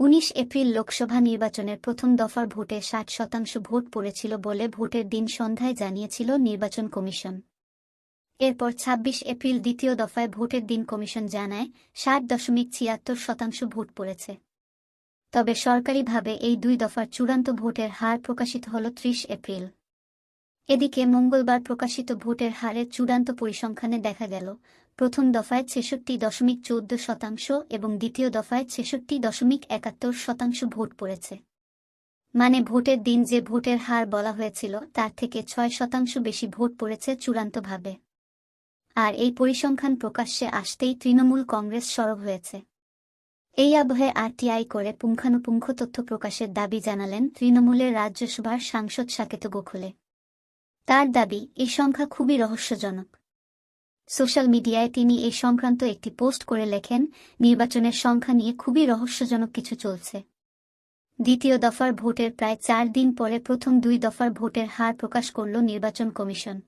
উনিশ এপ্রিল লোকসভা নির্বাচনের প্রথম দফার ভোটে ষাট শতাংশ ভোট পড়েছিল বলে ভোটের দিন সন্ধ্যায় জানিয়েছিল নির্বাচন কমিশন। এরপর ২৬ এপ্রিল দ্বিতীয় দফায় ভোটের দিন কমিশন জানায়, ষাট দশমিক ছিয়াত্তর শতাংশ ভোট পড়েছে। তবে সরকারিভাবে এই দুই দফার চূড়ান্ত ভোটের হার প্রকাশিত হল ত্রিশ এপ্রিল। এদিকে মঙ্গলবার প্রকাশিত ভোটের হারের চূড়ান্ত পরিসংখ্যানে দেখা গেল, প্রথম দফায় ছেষট্টি দশমিক চৌদ্দ শতাংশ এবং দ্বিতীয় দফায় ছেষট্টি দশমিক একাত্তর শতাংশ ভোট পড়েছে। মানে ভোটের দিন যে ভোটের হার বলা হয়েছিল, তার থেকে ছয় শতাংশ বেশি ভোট পড়েছে চূড়ান্তভাবে। আর এই পরিসংখ্যান প্রকাশ্যে আসতেই তৃণমূল কংগ্রেস সরব হয়েছে। এই আবহে আরটিআই করে পুঙ্খানুপুঙ্খ তথ্য প্রকাশের দাবি জানালেন তৃণমূলের রাজ্যসভার সাংসদ সাকেত গোখলে। তার দাবি এই সংখ্যা খুবই রহস্যজনক। সোশ্যাল মিডিয়ায় তিনি এই সংক্রান্ত একটি পোস্ট করে লেখেন, নির্বাচনের সংখ্যা নিয়ে খুবই রহস্যজনক কিছু চলছে। দ্বিতীয় দফার ভোটের প্রায় চার দিন পরে প্রথম দুই দফার ভোটের হার প্রকাশ করল নির্বাচন কমিশন।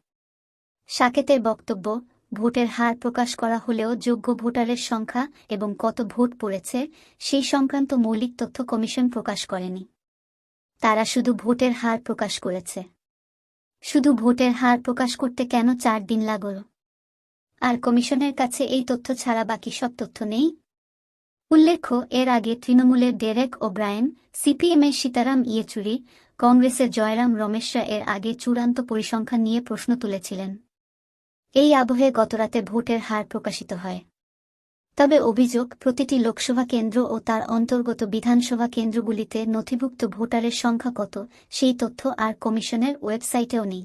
সাকেতের বক্তব্য, ভোটের হার প্রকাশ করা হলেও যোগ্য ভোটারের সংখ্যা এবং কত ভোট পড়েছে, সেই সংক্রান্ত মৌলিক তথ্য কমিশন প্রকাশ করেনি। তারা শুধু ভোটের হার প্রকাশ করেছে। শুধু ভোটের হার প্রকাশ করতে কেন চার দিন লাগল? আর কমিশনের কাছে এই তথ্য ছাড়া বাকি সব তথ্য নেই? উল্লেখ্য, এর আগে তৃণমূলের ডেরেক ও ব্রায়েন সিপিএমের সীতারাম ইয়েচুরি, কংগ্রেসের জয়রাম রমেশরা এর আগে চূড়ান্ত পরিসংখ্যান নিয়ে প্রশ্ন তুলেছিলেন। এই আবহে গতরাতে ভোটের হার প্রকাশিত হয়। তবে অভিযোগ, প্রতিটি লোকসভা কেন্দ্র ও তার অন্তর্গত বিধানসভা কেন্দ্রগুলিতে নথিভুক্ত ভোটারের সংখ্যা কত, সেই তথ্য আর কমিশনের ওয়েবসাইটেও নেই।